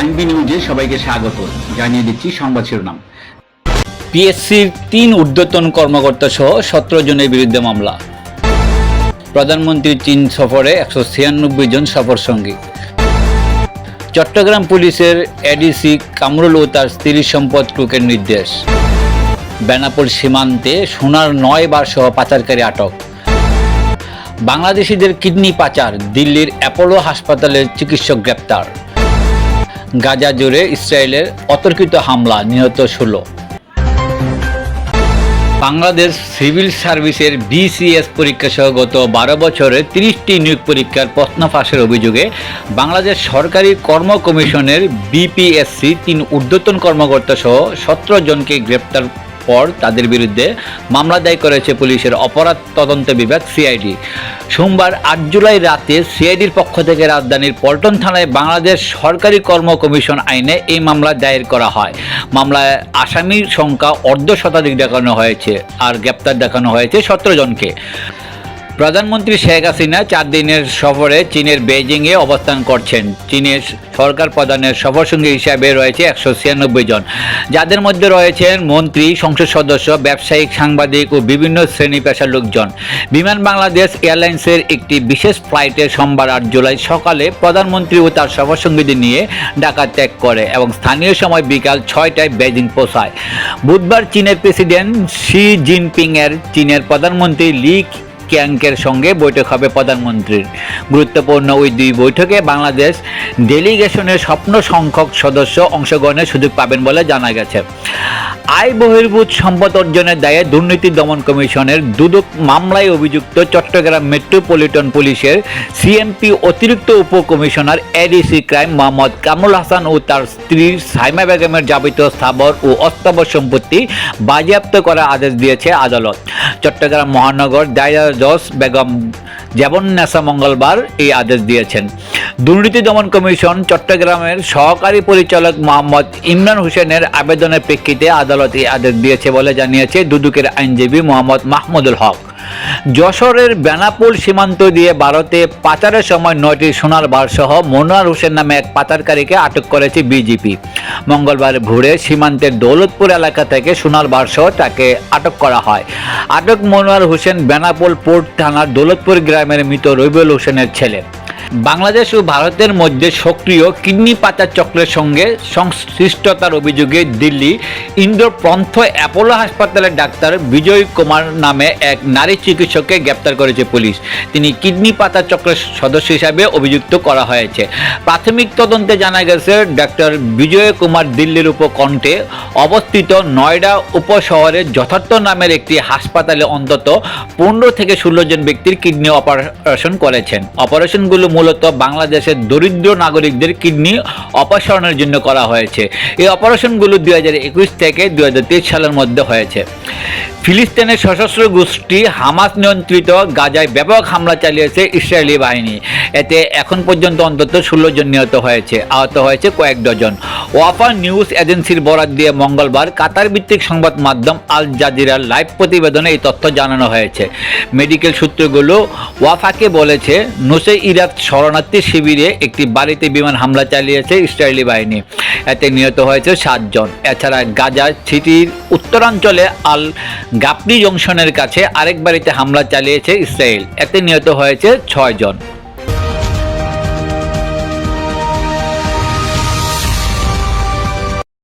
NB নিউজে সবাইকে স্বাগত। জানিয়ে দিচ্ছি সংবাদ শিরোনাম। পিএসসির তিন ঊর্ধ্বতন কর্মকর্তা সহ সতেরো জনের বিরুদ্ধে মামলা। প্রধানমন্ত্রীর চীন সফরে একশো ছিয়ানব্বই জন সফর সঙ্গী চট্টগ্রাম পুলিশের এডিসি কামরুল ও তার স্ত্রীর সম্পদ ক্রুকের নির্দেশ। বেনাপোল সীমান্তে সোনার নয় বার সহ পাচারকারী আটক। বাংলাদেশিদের কিডনি পাচার, দিল্লির অ্যাপোলো হাসপাতালের চিকিৎসক গ্রেপ্তার। গাজা জুড়ে ইসরায়েলের অতর্কিত হামলা নিহত ষোলো। বাংলাদেশ সিভিল সার্ভিসের বিসিএস পরীক্ষা সহ গত বারো বছরে তিরিশটি নিয়োগ পরীক্ষার প্রশ্ন ফাঁসের অভিযোগে বাংলাদেশ সরকারি কর্ম কমিশনের বিপিএসসি তিন ঊর্ধ্বতন কর্মকর্তা সহ সতেরো জনকে গ্রেপ্তার পর তাদের বিরুদ্ধে মামলা দায়ের করেছে পুলিশের অপরাধ তদন্ত বিভাগ সিআইডি। সোমবার আট জুলাই রাতে সিআইডির পক্ষ থেকে রাজধানীর পল্টন থানায় বাংলাদেশ সরকারি কর্ম কমিশন আইনে এই মামলা দায়ের করা হয়। মামলায় আসামির সংখ্যা অর্ধ শতাধিক দেখানো হয়েছে আর গ্রেপ্তার দেখানো হয়েছে সতেরো জনকে। প্রধানমন্ত্রী শেখ হাসিনা চার দিনের সফরে চীনের বেইজিংয়ে অবস্থান করছেন। চীনের সরকার প্রধানের সফরসঙ্গী হিসাবে রয়েছে একশো ছিয়ানব্বই জন। যাদের মধ্যে রয়েছেন মন্ত্রী, সংসদ সদস্য, ব্যবসায়িক সাংবাদিক ও বিভিন্ন শ্রেণি পেশার লোকজন। বিমান বাংলাদেশ এয়ারলাইন্সের একটি বিশেষ ফ্লাইটে সোমবার আট জুলাই সকালে প্রধানমন্ত্রী ও তার সফরসঙ্গীদের নিয়ে ঢাকা ত্যাগ করে এবং স্থানীয় সময় বিকাল ছয়টায় বেজিং পৌঁছায়। বুধবার চীনের প্রেসিডেন্ট শি জিনপিং এর চীনের প্রধানমন্ত্রী লি ক্যাংকের সঙ্গে বৈঠক হবে প্রধানমন্ত্রীর। গুরুত্বপূর্ণ ওই দুই বৈঠকে বাংলাদেশ ডেলিগেশনের স্বপ্ন সংখ্যক সদস্য অংশগ্রহণের সুযোগ পাবেন বলে জানা গেছে। আয় বহির্ভূত সম্পদ অর্জনের দায়ে দুর্নীতি দমন কমিশনের দুদক মামলায় অভিযুক্ত চট্টগ্রাম মেট্রোপলিটন পুলিশের সিএমপি অতিরিক্ত উপকমিশনার এডিসি ক্রাইম মোহাম্মদ কামরুল হাসান ও তার স্ত্রী সাইমা বেগমের যাবিত স্থাবর ও অস্থাবর সম্পত্তি বাজেয়াপ্ত করার আদেশ দিয়েছে আদালত। চট্টগ্রাম মহানগর দায়রা জজ বেগম নেসা মঙ্গলবার এই আদেশ দিয়েছেন। দুর্নীতি দমন কমিশন চট্টগ্রামের সহকারী পরিচালক মোহাম্মদ ইমরান হোসেনের আবেদনের প্রেক্ষিতে আদালত এই আদেশ দিয়েছে বলে জানিয়েছে দুদুকের আইনজীবী মোহাম্মদ মাহমুদুল হক। যশোরের বেনাপুল সীমান্ত দিয়ে ভারতে পাচারের সময় নয়টি সোনার বার সহ মনোয়ার হোসেন নামে এক পাচারকারীকে আটক করেছে বিজেপি। মঙ্গলবার ভোরে সীমান্তের দৌলতপুর এলাকা থেকে সোনার বার সহ তাকে আটক করা হয়। আটক মনোয়ার হোসেন বেনাপোল পোর্ট থানার দৌলতপুর গ্রামের মৃত রবিউল হোসেনের ছেলে। বাংলাদেশ ও ভারতের মধ্যে সক্রিয় কিডনি পাচার চক্রের সঙ্গে সংশ্লিষ্টতার অভিযোগে দিল্লি ইন্দ্রপ্রন্থ অ্যাপোলো হাসপাতালের ডাক্তার বিজয় কুমার নামে এক নারী চিকিৎসককে গ্রেপ্তার করেছে পুলিশ। তিনি কিডনি পাচার চক্রের সদস্য হিসাবে অভিযুক্ত করা হয়েছে। প্রাথমিক তদন্তে জানা গেছে, ডাক্তার বিজয় কুমার দিল্লির উপকণ্ঠে অবস্থিত নয়ডা উপশহরের যথার্থ নামের একটি হাসপাতালে অন্তত পনেরো থেকে ষোলো জন ব্যক্তির কিডনি অপারেশন করেছেন। অপারেশনগুলো মূলত বাংলাদেশের দরিদ্র নাগরিকদের কিডনি অপসারণের জন্য করা হয়েছে। এই অপারেশনগুলো দুই হাজার একুশ থেকে দুই হাজার তেইশ সালের মধ্যে হয়েছে। ফিলিস্তিনের সশস্ত্র গোষ্ঠী হামাস নিয়ন্ত্রিত গাজায় ব্যাপক হামলা চালিয়েছে ইসরায়েলি বাহিনী। এতে এখন পর্যন্ত অন্তত ষোলো জন নিহত হয়েছে, আহত হয়েছে কয়েক ডজন। ওয়াফা নিউজ এজেন্সির বরাত দিয়ে মঙ্গলবার কাতার ভিত্তিক সংবাদ মাধ্যম আল জাজিরার লাইভ প্রতিবেদনে এই তথ্য জানানো হয়েছে। মেডিকেল সূত্রগুলো ওয়াফাকে বলেছে, নোসে ইরাক শরণার্থী শিবিরে একটি বাড়িতে বিমান হামলা চালিয়েছে ইসরায়েলি বাহিনী। এতে নিহত হয়েছে সাতজন। এছাড়া গাজা সিটির উত্তরাঞ্চলে আল গাপনি জংশনের কাছে আরেক বাড়িতে হামলা চালিয়েছে ইসরায়েল। এতে নিহত হয়েছে ছয়জন।